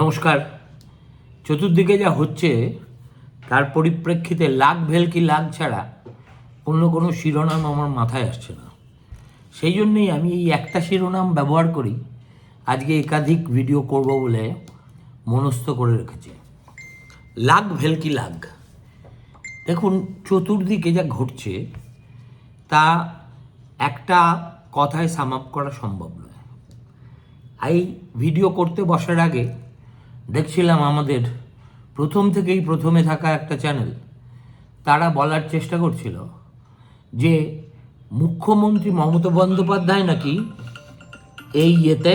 নমস্কার। চতুর্দিকে যা হচ্ছে, তার পরিপ্রেক্ষিতে লাগ ভেলকি লাগ ছাড়া অন্য কোনো শিরোনাম আমার মাথায় আসছে না। সেই জন্যেই আমি এই একটা শিরোনাম ব্যবহার করি, আজকে একাধিক ভিডিও করব বলে মনস্থ করে রেখেছি। লাগ ভেলকি লাগ দেখুন, চতুর্দিকে যা ঘটছে, তা একটা কথায় সাম আপ করা সম্ভব নয়। এই ভিডিও করতে বসার আগে দেখছিলাম আমাদের প্রথম থেকেই প্রথমে থাকা একটা চ্যানেল। তারা বলার চেষ্টা করছিল যে মুখ্যমন্ত্রী মমতা বন্দ্যোপাধ্যায় নাকি এই ইয়েতে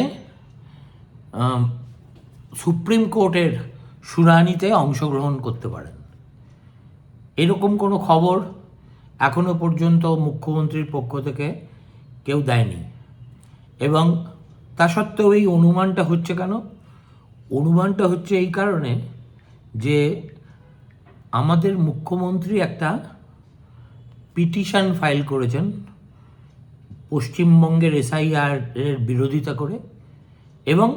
সুপ্রিম কোর্টের শুনানিতে অংশগ্রহণ করতে পারেন। এরকম কোনো খবর এখনও পর্যন্ত মুখ্যমন্ত্রীর পক্ষ থেকে কেউ দেয়নি। এবং তা সত্ত্বেও এই অনুমানটা হচ্ছে কেন? অনুমানটা হচ্ছে এই কারণে যে আমাদের মুখ্যমন্ত্রী একটা পিটিশন ফাইল করেছেন পশ্চিমবঙ্গের এসআইআর এর বিরোধিতা করে এবং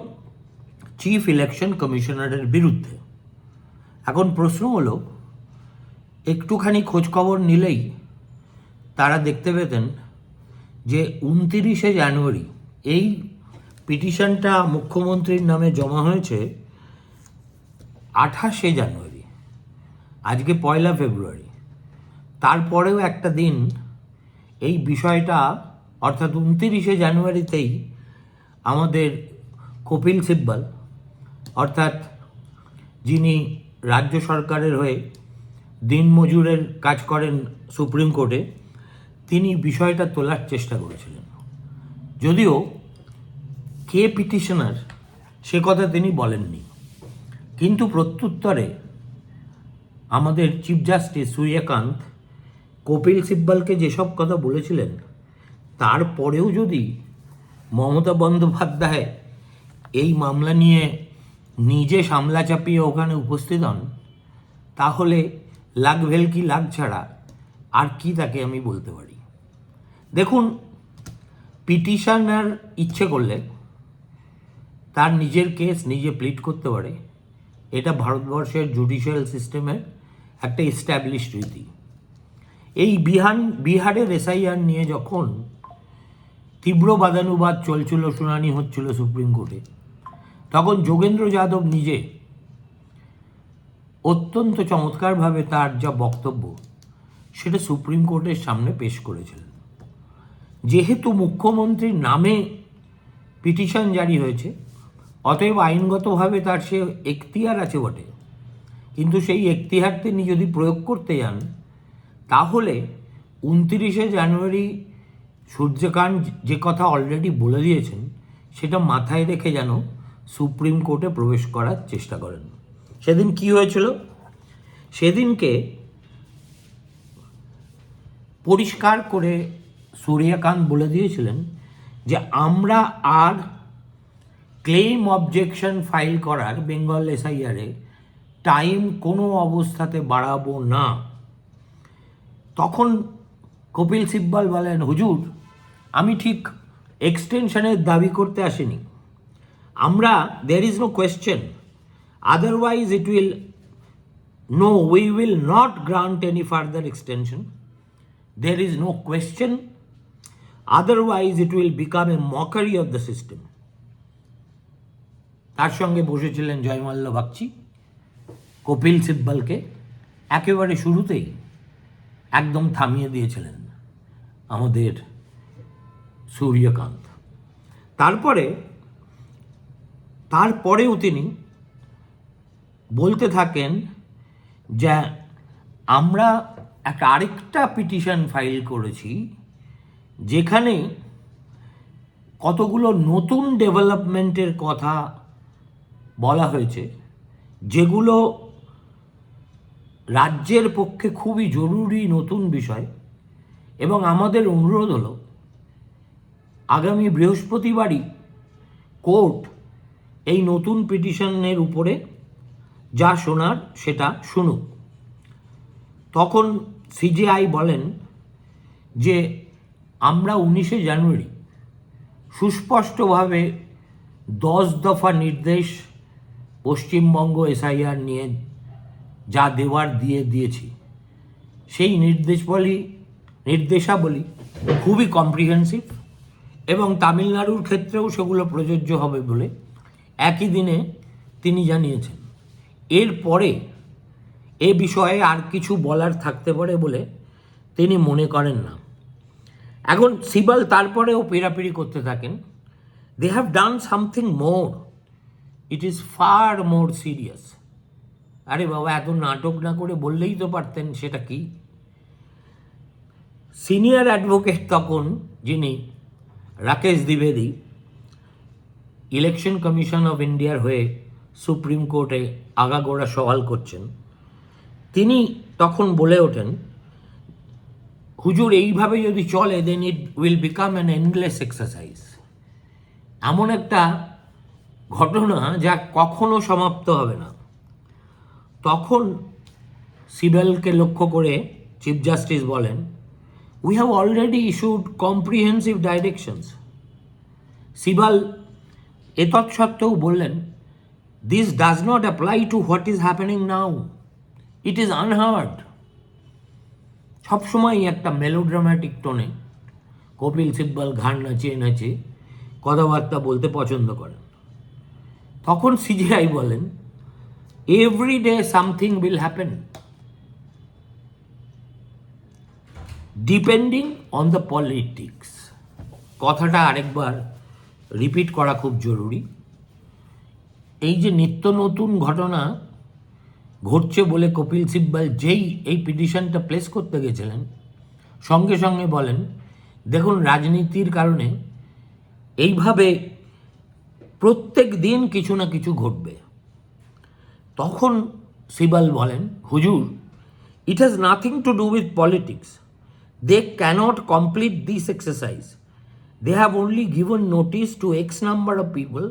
চিফ ইলেকশন কমিশনারের বিরুদ্ধে। এখন প্রশ্ন হলো, একটুখানি খোঁজখবর নিলেই তারা দেখতে পেতেন যে উনতিরিশে জানুয়ারি এই পিটিশনটা মুখ্যমন্ত্রীর নামে জমা হয়েছে আঠাশে জানুয়ারি, আজকে পয়লা ফেব্রুয়ারি। তারপরেও একটা দিন এই বিষয়টা, অর্থাৎ উনতিরিশে জানুয়ারিতেই আমাদের কপিল সিব্বল, অর্থাৎ যিনি রাজ্য সরকারের হয়ে দিনমজুরের কাজ করেন সুপ্রিম কোর্টে, তিনি বিষয়টা তোলার চেষ্টা করেছিলেন। যদিও কে পিটিশনার সে কথা তিনি বলেননি। কিন্তু প্রত্যুত্তরে আমাদের চিফ জাস্টিস সূর্যকান্ত কপিল সিব্বলকে যেসব কথা বলেছিলেন তারপরেও যদি মমতা বন্দ্যোপাধ্যায় এই মামলা নিয়ে নিজে সামলা চাপিয়ে ওখানে উপস্থিত হন, তাহলে লাগ ভেলকি লাগ ছাড়া আর কি তাকে আমি বলতে পারি? দেখুন, পিটিশনার ইচ্ছে করলে তার নিজের কেস নিজে প্লিট করতে পারে, এটা ভারতবর্ষের জুডিশিয়াল সিস্টেমের একটা এস্টাবলিশড রীতি। এই বিহান, বিহারের এসআইআর নিয়ে যখন তীব্র বাদানুবাদ চলছিল, শুনানি হচ্ছিল সুপ্রিম কোর্টে, তখন যোগেন্দ্র যাদব নিজে অত্যন্ত চমৎকারভাবে তার যা বক্তব্য, সেটা সুপ্রিম কোর্টের সামনে পেশ করেছিলেন। যেহেতু মুখ্যমন্ত্রীর নামে পিটিশন জারি হয়েছে অতএব আইনগতভাবে তার সে এখতিয়ার আছে বটে। কিন্তু সেই এখতিয়ার তিনি যদি প্রয়োগ করতে যান, তাহলে উনতিরিশে জানুয়ারি সূর্যকান্ত যে কথা অলরেডি বলে দিয়েছেন, সেটা মাথায় রেখে যেন সুপ্রিম কোর্টে প্রবেশ করার চেষ্টা করেন। সেদিন কি হয়েছিল? সেদিনকে পরিষ্কার করে সূর্যকান্ত বলে দিয়েছিলেন যে, আমরা আর ক্লেম অবজেকশন ফাইল করার বেঙ্গল এসআইআরে টাইম কোনো অবস্থাতে বাড়াবো না। তখন কপিল সিব্বল বলেন, হুজুর, আমি ঠিক এক্সটেনশনের দাবি করতে আসিনি। আমরা there is no question otherwise it will no we will not grant any further extension there is no question, otherwise it will become a mockery of the system. তার সঙ্গে বসেছিলেন জয়মাল্য বাগচি, কপিল সিব্বলকে। একেবারে শুরুতেই একদম থামিয়ে দিয়েছিলেন আমাদের সূর্যকান্ত। তারপরে, তারপরেও তিনি বলতে থাকেন যে, আমরা একটা আরেকটা পিটিশন ফাইল করেছি, যেখানে কতগুলো নতুন ডেভেলপমেন্টের কথা বলা হয়েছে, যেগুলো রাজ্যের পক্ষে খুবই জরুরি নতুন বিষয় এবং আমাদের অনুরোধ হলো, আগামী বৃহস্পতিবারই কোর্ট এই নতুন পিটিশনের উপরে যা শোনার সেটা শুনুক। তখন সিজিআই বলেন যে আমরা উনিশে জানুয়ারি সুস্পষ্টভাবে দশ দফা নির্দেশ পশ্চিমবঙ্গ এসআইআর নিয়ে যা দেওয়ার দিয়ে দিয়েছি, সেই নির্দেশবলী, নির্দেশাবলী খুবই কম্প্রিহেন্সিভ এবং তামিলনাড়ুর ক্ষেত্রেও সেগুলো প্রযোজ্য হবে বলে একই দিনে তিনি জানিয়েছেন। এরপরে এ বিষয়ে আর কিছু বলার থাকতে পারে বলে তিনি মনে করেন না। এখন সিবাল তারপরেও পেরাপিরি করতে থাকেন। They have done something more it is far more serious আরে বাবা, এত নাটক না করে বললেই তো পারতেন সেটা কি? সিনিয়র অ্যাডভোকেট তখন, যিনি রাকেশ দ্বিবেদী ইলেকশন কমিশন অফ ইন্ডিয়ার হয়ে সুপ্রিম কোর্টে আগাগোড়া সওয়াল করছেন। তিনি তখন বলে ওঠেন, হুজুর, এইভাবে যদি চলে then it will become an endless exercise এমন একটা ঘটনা যা কখনো সমাপ্ত হবে না। তখন সিবেলকে লক্ষ্য করে চিফ জাস্টিস বলেন we have already issued comprehensive directions Sibal এ এতৎসত্ত্বেও বললেন this does not apply to what is happening now it is unheard সবসময় একটা মেলোড্রামাটিক টোনে কপিল সিব্বাল ঘাড় নাচিয়ে নাচিয়ে কথাবার্তা বলতে পছন্দ করেন। তখন সিজিআই বলেন every day something will happen depending on the politics কথাটা আরেকবার রিপিট করা খুব জরুরি। এই যে নিত্য নতুন ঘটনা ঘটছে বলে কপিল সিব্বাল যেই এই পিটিশনটা প্লেস করতে গেছিলেন, সঙ্গে সঙ্গে বলেন, দেখুন, রাজনীতির কারণে এইভাবে প্রত্যেক দিন কিছু না কিছু ঘটবে তখন সিবাল বলেন হুজুর it has nothing to do with politics they cannot complete this exercise they have only given notice to X number of people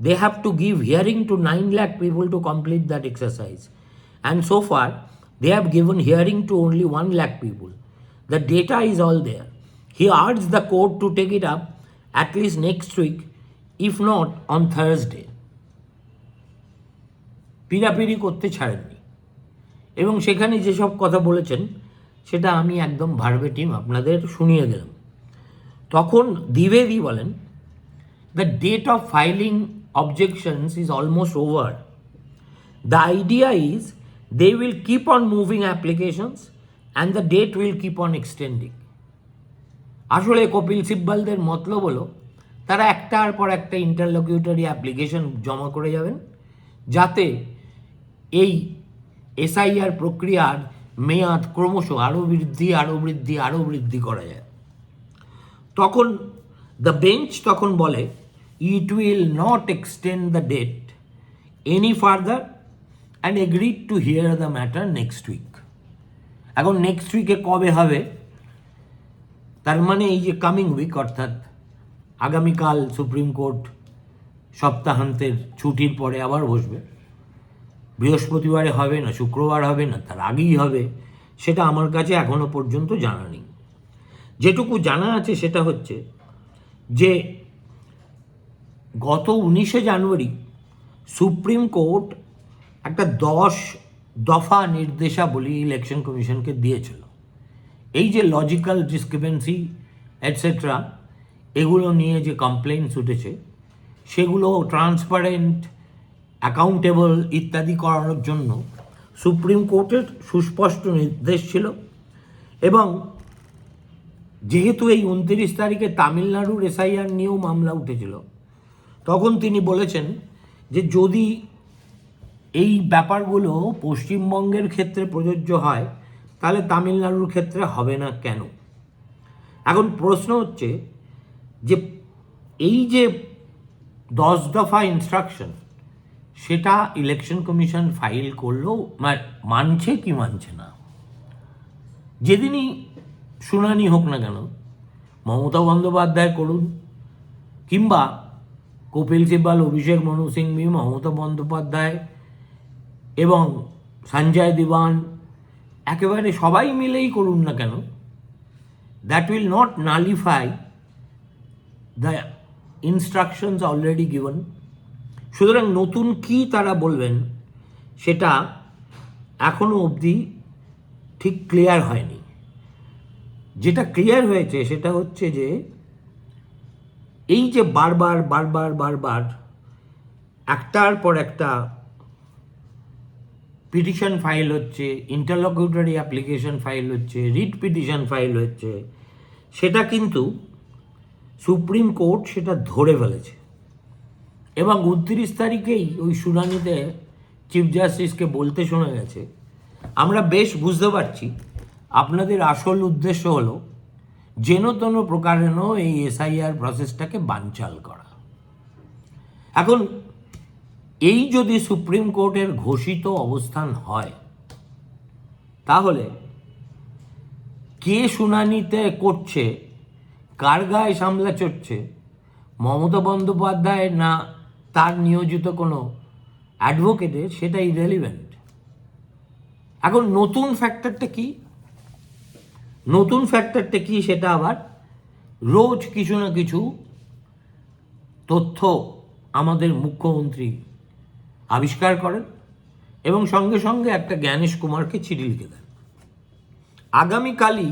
they have to give hearing to 9 lakh people to complete that exercise. And so far, they have given hearing to only 1 lakh people. The data is all there. He urged the court to take it up at least next week, if not on Thursday পিড়াপিড়ি করতে ছাড়েননি। এবং সেখানে যেসব কথা বলেছেন, সেটা আমি একদম ভারবে টিম আপনাদের শুনিয়ে দিলাম তখন দ্বিবেদী বলেন the date of filing objections is almost over the idea is they will keep on moving applications and the date will keep on extending আসলে কপিল সিব্বালদের মতলব হলো তারা একটার পর একটা ইন্টারলকিউটরি অ্যাপ্লিকেশন জমা করে যাবেন, যাতে এই এসআইআর প্রক্রিয়ার মেয়াদ ক্রমশ আরও বৃদ্ধি আরও বৃদ্ধি আরও বৃদ্ধি করা যায়। তখন দ্য বেঞ্চ তখন বলে it will not extend the date any further and agreed to hear the matter next week এখন নেক্সট উইকে কবে হবে? তার মানে এই যে কামিং উইক অর্থাৎ আগামীকাল সুপ্রিম কোর্ট সপ্তাহান্তের ছুটির পরে আবার বসবে। বৃহস্পতিবারে হবে না, শুক্রবার হবে না, তার আগেই হবে, সেটা আমার কাছে এখনও পর্যন্ত জানা নেই। যেটুকু জানা আছে সেটা হচ্ছে যে গত উনিশে জানুয়ারি সুপ্রিম কোর্ট একটা দশ দফা নির্দেশাবলী ইলেকশন কমিশনকে দিয়েছিল। এই যে লজিক্যাল ডিসক্রিপেন্সি এটসেট্রা এগুলো নিয়ে যে কমপ্লেন্টস উঠেছে, সেগুলো ট্রান্সপারেন্ট অ্যাকাউন্টেবল ইত্যাদি করানোর জন্য সুপ্রিম কোর্টের সুস্পষ্ট নির্দেশ ছিল এবং যেহেতু এই উনত্রিশ তারিখে তামিলনাড়ুর এসআইআর নিয়েও মামলা উঠেছিল, তখন তিনি বলেছেন যে যদি এই ব্যাপারগুলো পশ্চিমবঙ্গের ক্ষেত্রে প্রযোজ্য হয়, তাহলে তামিলনাড়ুর ক্ষেত্রে হবে না কেন? এখন প্রশ্ন হচ্ছে যে এই যে দশ দফা ইনস্ট্রাকশন সেটা ইলেকশন কমিশন ফাইল করলেও মানছে কি মানছে না? যেদিনই শুনানি হোক না কেন, মমতা বন্দ্যোপাধ্যায় করুন কিংবা কপিল সিব্বাল, অভিষেক মনু সিংভি মমতা বন্দ্যোপাধ্যায় এবং সঞ্জয় দিবান একেবারে সবাই মিলেই করুন না কেন that will not nullify the instructions already given সুতরাং নতুন কি তারা বলবেন, সেটা এখনও অবধি ঠিক ক্লিয়ার হয়নি। যেটা ক্লিয়ার হয়েছে সেটা হচ্ছে যে, এই যে বারবার বারবার বারবার একটার পর একটা পিটিশন ফাইল হচ্ছে ইন্টারলকিউটারি অ্যাপ্লিকেশন ফাইল হচ্ছে রিট পিটিশন ফাইল হচ্ছে, সেটা কিন্তু সুপ্রিম কোর্ট সেটা ধরে ফেলেছে। এবং উনত্রিশ তারিখেই ওই শুনানিতে চিফ জাস্টিসকে বলতে শোনা গেছে। আমরা বেশ বুঝতে পারছি, আপনাদের আসল উদ্দেশ্য হলো যেন তেন প্রকারেণ এই এসআইআর প্রসেসটাকে বানচাল করা। এখন, এই যদি সুপ্রিম কোর্টের ঘোষিত অবস্থান হয়, তাহলে কে শুনানিতে করছে কার গায়ে সামলা চড়ছে? মমতা বন্দ্যোপাধ্যায় না তার নিয়োজিত কোনো অ্যাডভোকেটের সেটা ইরেলিভেন্ট এখন নতুন ফ্যাক্টরটা কি? নতুন ফ্যাক্টরটা কি সেটা আবার? রোজ কিছু না কিছু তথ্য আমাদের মুখ্যমন্ত্রী আবিষ্কার করেন এবং সঙ্গে সঙ্গে একটা জ্ঞানেশ কুমারকে চিঠি লিখে দেন। আগামীকালই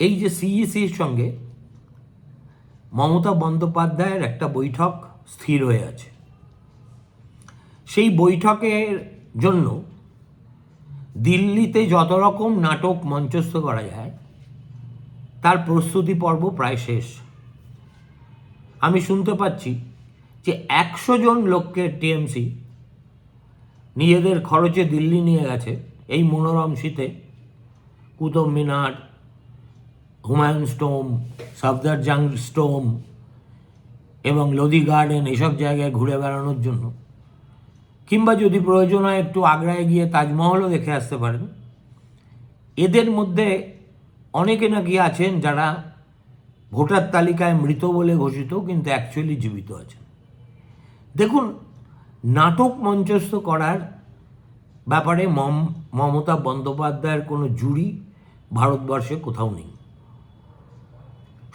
এই যে সিইসির সঙ্গে মমতা বন্দ্যোপাধ্যায়ের একটা বৈঠক স্থির হয়ে আছে। সেই বৈঠকের জন্য দিল্লিতে যত রকম নাটক মঞ্চস্থ করা যায়, তার প্রস্তুতি পর্ব প্রায় শেষ। আমি শুনতে পাচ্ছি যে একশো জন লোককে টিএমসি নিজেদের খরচে দিল্লি নিয়ে গেছে। এই মনোরম শীতে কুতুব মিনার হুমায়ুন স্টোম, সফদার জাং স্টোম এবং লোদি গার্ডেন এসব জায়গায় ঘুরে বেড়ানোর জন্য। কিংবা যদি প্রয়োজন হয় একটু আগ্রায় গিয়ে তাজমহলও দেখে আসতে পারেন। এদের মধ্যে অনেকে নাকি আছেন যারা ভোটার তালিকায় মৃত বলে ঘোষিত, কিন্তু অ্যাকচুয়ালি জীবিত আছেন। দেখুন, নাটক মঞ্চস্থ করার ব্যাপারে মম, মমতা বন্দ্যোপাধ্যায়ের কোনো জুড়ি ভারতবর্ষে কোথাও নেই।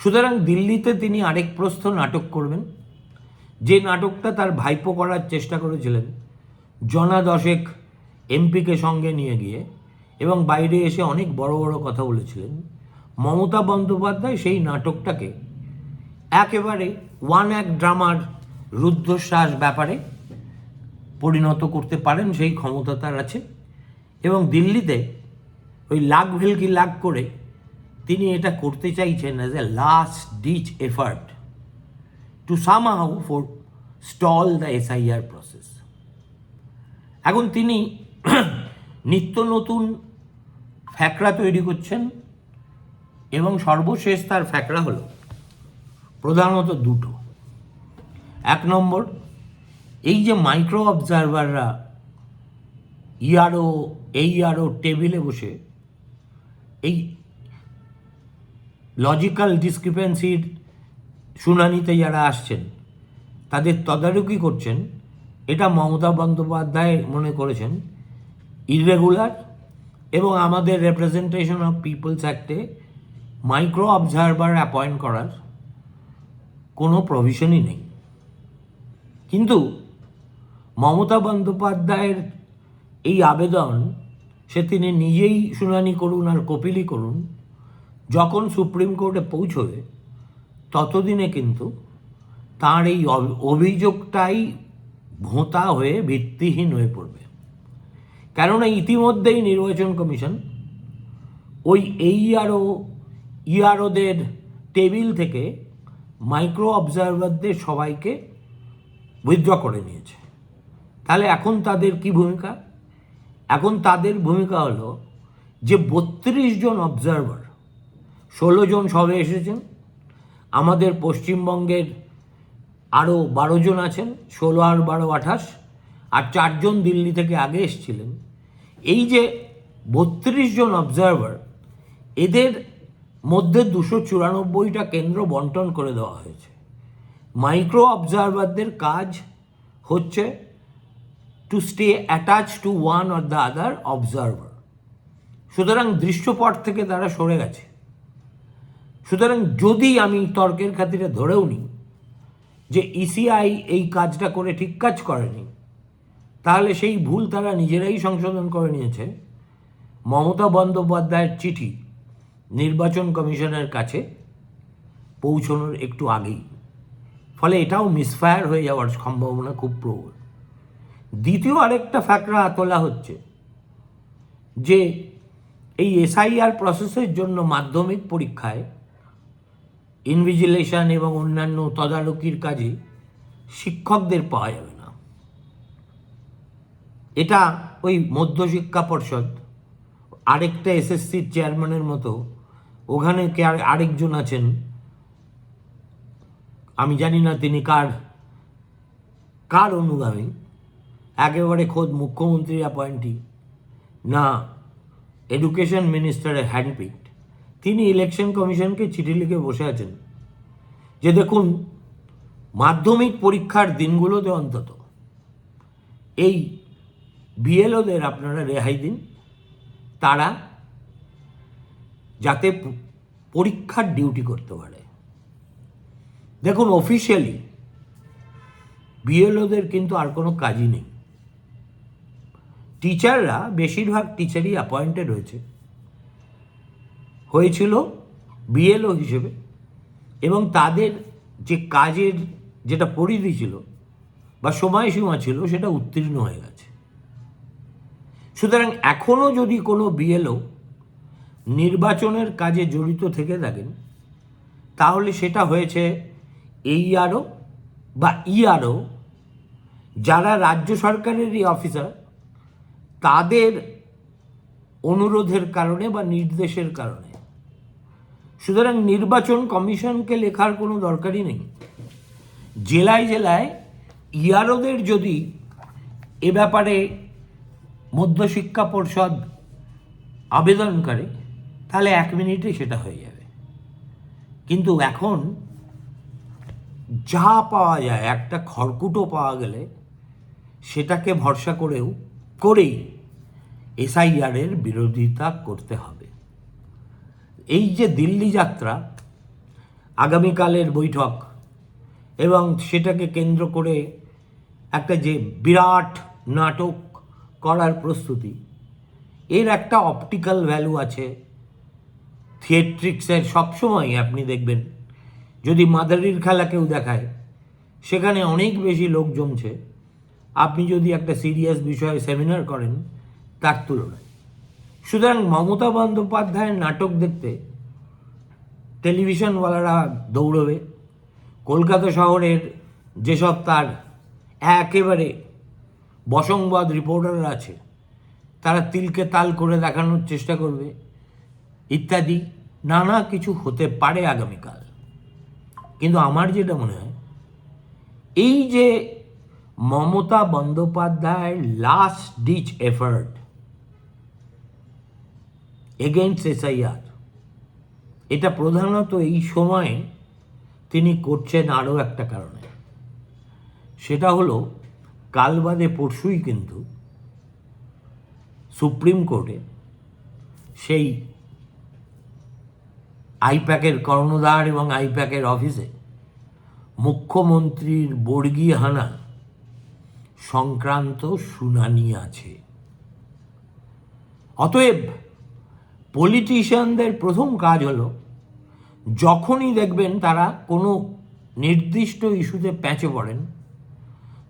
সুতরাং দিল্লিতে তিনি আরেক প্রস্থ নাটক করবেন। যে নাটকটা তার ভাইপো করার চেষ্টা করেছিলেন, জনা দশেক এমপিকে সঙ্গে নিয়ে গিয়ে, এবং বাইরে এসে অনেক বড় বড় কথা বলেছিলেন। মমতা বন্দ্যোপাধ্যায় সেই নাটকটাকে একেবারে ওয়ান এক ড্রামার রুদ্ধশ্বাস ব্যাপারে পরিণত করতে পারেন সেই ক্ষমতা তার আছে। এবং দিল্লিতে ওই লাখ ভেলকি লাখ করে তিনি এটা করতে চাইছেন as a last ditch effort to somehow for stall the SIR process এখন তিনি নিত্য নতুন ফ্যাকড়া তৈরি করছেন এবং সর্বশেষ তার ফ্যাকড়া হলো প্রধানত দুটো। এক নম্বর, এই যে মাইক্রো অবজারভাররা ইয়ারও এই আরও টেবিলে বসে, এই লজিক্যাল ডিসক্রিপেন্সির শুনানিতে যারা আসছেন, তাদের তদারকি করছেন। এটা মমতা বন্দ্যোপাধ্যায় মনে করেছেন ইরেগুলার এবং আমাদের রেপ্রেজেন্টেশন অফ পিপলস অ্যাক্টে মাইক্রো অবজারভার অ্যাপয়েন্ট করার কোনো প্রভিশনই নেই। কিন্তু মমতা বন্দ্যোপাধ্যায়ের এই আবেদন, সে তিনি নিজেই শুনানি করুন আর কপিলই করুন যখন সুপ্রিম কোর্টে পৌঁছবে, ততদিনে কিন্তু তার এই অভিযোগটাই ভোঁতা হয়ে ভিত্তিহীন হয়ে পড়বে। কেননা ইতিমধ্যেই নির্বাচন কমিশন ওই এইআরও ইআরওদের টেবিল থেকে মাইক্রো অবজারভারদের সবাইকে উইথড্র করে নিয়েছে। তাহলে এখন তাদের কি ভূমিকা? এখন তাদের ভূমিকা হলো যে বত্রিশ জন অবজারভার ষোলো জন সবে এসেছেন। আমাদের পশ্চিমবঙ্গের আরও বারো জন আছেন, ষোলো আর বারো আঠাশ, আর চারজন দিল্লি থেকে আগে এসেছিলেন। এই যে বত্রিশ জন অবজারভার এদের মধ্যে দুশো চুরানব্বইটা কেন্দ্র বন্টন করে দেওয়া হয়েছে। মাইক্রো অবজারভারদের কাজ হচ্ছে to stay attach to one or the other observer সুতরাং দৃশ্যপট থেকে তারা সরে গেছে। সুতরাং যদি আমি তর্কের খাতিরে ধরেও নিই যে ইসিআই এই কাজটা করে ঠিক কাজ করেনি, তাহলে সেই ভুল তারা নিজেরাই সংশোধন করে নিয়েছে। মমতা বন্দ্যোপাধ্যায়ের চিঠি নির্বাচন কমিশনের কাছে পৌঁছানোর একটু আগেই। ফলে এটাও মিসফায়ার হয়ে যাওয়ার সম্ভাবনা খুব প্রবল। দ্বিতীয় আরেকটা ফ্যাকরা তোলা হচ্ছে যে এই এসআইআর প্রসেসের জন্য মাধ্যমিক পরীক্ষায় ইনভিজিলেশন এবং অন্যান্য তদারকির কাজে শিক্ষকদের পাওয়া যাবে না। এটা ওই মধ্যশিক্ষা পর্ষদ, আরেকটা এসএসসির চেয়ারম্যানের মতো, ওখানে কে আর আরেকজন আছেন, আমি জানি না তিনি কার কার অনুগামী, একেবারে খোদ মুখ্যমন্ত্রীর অ্যাপয়েন্টি না এডুকেশন মিনিস্টারের হ্যান্ডপিক তিনি ইলেকশন কমিশনকে চিঠি লিখে বসে আছেন যে দেখুন, মাধ্যমিক পরীক্ষার দিনগুলোতে অন্তত এই বিএলওদের আপনারা রেহাই দিন। তারা যাতে পরীক্ষার ডিউটি করতে পারে। দেখুন অফিসিয়ালি বিএলওদের কিন্তু আর কোনো কাজই নেই। টিচাররা, বেশিরভাগ টিচারই অ্যাপয়েন্টেড হয়েছে। হয়েছিল বিএলও হিসেবে এবং তাদের যে কাজের যেটা পরিধি ছিল বা সময়সীমা ছিল সেটা উত্তীর্ণ হয়ে গেছে। সুতরাং এখনও যদি কোনো বিএলও নির্বাচনের কাজে জড়িত থেকে থাকেন, তাহলে সেটা হয়েছে এই আরও বা ইআরও যারা রাজ্য সরকারেরই অফিসার তাদের অনুরোধের কারণে বা নির্দেশের কারণে সুতরাং নির্বাচন কমিশনকে লেখার কোনো দরকারই নেই। জেলায় জেলায় ইয়ারোদের যদি এ ব্যাপারে মধ্যশিক্ষা পর্ষদ আবেদন করে, তাহলে এক মিনিটে সেটা হয়ে যাবে। কিন্তু এখন যা পাওয়া যায়, একটা খড়কুটো পাওয়া গেলে সেটাকে ভরসা করেও, করেই এসআইআরের বিরোধিতা করতে হবে। এই যে দিল্লি যাত্রা, আগামীকালের বৈঠক, এবং সেটাকে কেন্দ্র করে একটা যে বিরাট নাটক করার প্রস্তুতি, এর একটা অপটিক্যাল ভ্যালু আছে। থিয়েট্রিক্সের সবসময় আপনি দেখবেন, যদি মাদারির খেলা কেউ দেখায়, সেখানে অনেক বেশি লোক জমছে। আপনি যদি একটা সিরিয়াস বিষয়ে সেমিনার করেন, তার তুলনায়। সুতরাং মমতা বন্দ্যোপাধ্যায়ের নাটক দেখতে টেলিভিশনওয়ালারা দৌড়বে। কলকাতা শহরের যেসব তার একেবারে বসংবাদ রিপোর্টাররা আছে, তারা তিলকে তাল করে দেখানোর চেষ্টা করবে ইত্যাদি। নানা কিছু হতে পারে আগামীকাল। কিন্তু আমার যেটা মনে হয়, এই যে মমতা বন্দ্যোপাধ্যায়ের last ditch effort against SIR এটা প্রধানত এই সময়ে তিনি করছেন আরও একটা কারণে। সেটা হলো, কাল বাদে পরশুই কিন্তু সুপ্রিম কোর্টে সেই আইপ্যাকের কর্ণধার এবং আইপ্যাকের অফিসে মুখ্যমন্ত্রীর বর্গী হানা সংক্রান্ত শুনানি আছে। অতএব পলিটিশিয়ানদের প্রথম কাজ হলো, যখনই দেখবেন তারা কোনো নির্দিষ্ট ইস্যুতে প্যাঁচে পড়েন,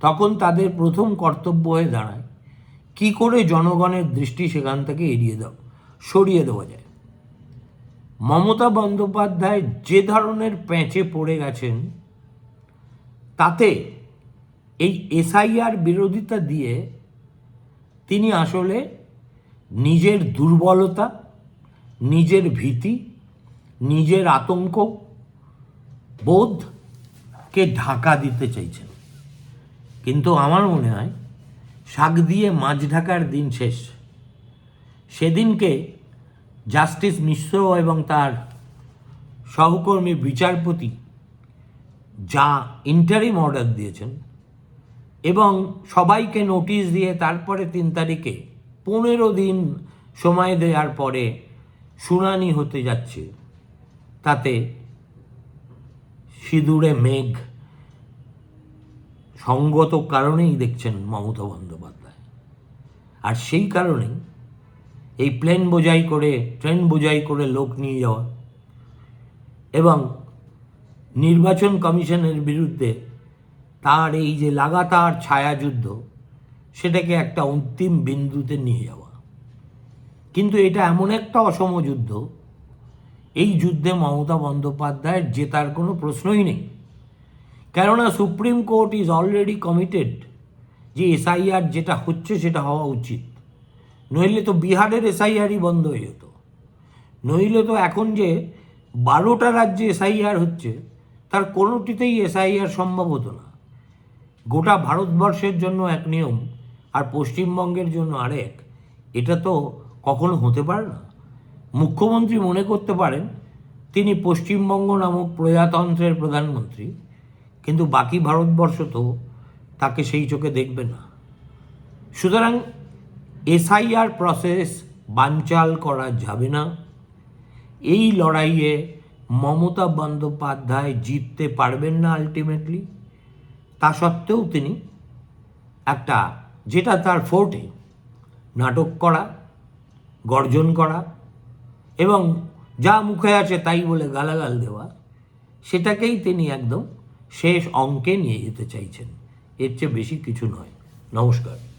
তখন তাদের প্রথম কর্তব্য হয়ে দাঁড়ায়, কি করে জনগণের দৃষ্টি সেখান থেকে এড়িয়ে দাও সরিয়ে দেওয়া যায়। মমতা বন্দ্যোপাধ্যায় যে ধরনের প্যাঁচে পড়ে গেছেন, তাতে এই এসআইআর বিরোধিতা দিয়ে তিনি আসলে নিজের দুর্বলতা নিজের ভীতি, নিজের আতঙ্ক বোধকে ঢাকা দিতে চাইছেন। কিন্তু আমার মনে হয় শাক দিয়ে মাছ ঢাকার দিন শেষ। সেদিনকে জাস্টিস মিশ্র এবং তার সহকর্মী বিচারপতি যা ইন্টারিম অর্ডার দিয়েছেন এবং সবাইকে নোটিশ দিয়ে তারপরে তিন তারিখে পনেরো দিন সময় দেওয়ার পরে শুনানি হতে যাচ্ছে, তাতে সিঁদুরে মেঘ সঙ্গত কারণেই দেখছেন মমতা বন্দ্যোপাধ্যায়। আর সেই কারণেই এই প্লেন বোঝাই করে, ট্রেন বোঝাই করে লোক নিয়ে যাওয়া এবং নির্বাচন কমিশনের বিরুদ্ধে তার এই যে লাগাতার ছায়াযুদ্ধ, সেটাকে একটা অন্তিম বিন্দুতে নিয়ে যাওয়া। কিন্তু এটা এমন একটা অসম যুদ্ধ এই যুদ্ধে মমতা বন্দ্যোপাধ্যায়ের জেতার কোনো প্রশ্নই নেই। কেননা supreme court is already committed যে এসআইআর যেটা হচ্ছে সেটা হওয়া উচিত। নইলে তো বিহারের এসআইআরই বন্ধ হয়ে যেত। নইলে তো এখন যে বারোটা রাজ্যে এসআইআর হচ্ছে, তার কোনোটিতেই এসআইআর সম্ভব হতো না। গোটা ভারতবর্ষের জন্য এক নিয়ম আর পশ্চিমবঙ্গের জন্য আরেক। এটা তো কখনো হতে পারে না। মুখ্যমন্ত্রী মনে করতে পারেন, তিনি পশ্চিমবঙ্গ নামক প্রজাতন্ত্রের প্রধানমন্ত্রী, কিন্তু বাকি ভারতবর্ষ তো তাকে সেই চোখে দেখবে না। সুতরাং এসআইআর প্রসেস বানচাল করা যাবে না। এই লড়াইয়ে মমতা বন্দ্যোপাধ্যায় জিততে পারবেন না আলটিমেটলি তা সত্ত্বেও তিনি একটা, যেটা তার ফোর্টে, নাটক করা গর্জন করা এবং যা মুখে আছে তাই বলে গালাগাল দেওয়া, সেটাকেই তিনি একদম শেষ অঙ্কে নিয়ে যেতে চাইছেন। এর চেয়ে বেশি কিছু নয়। নমস্কার।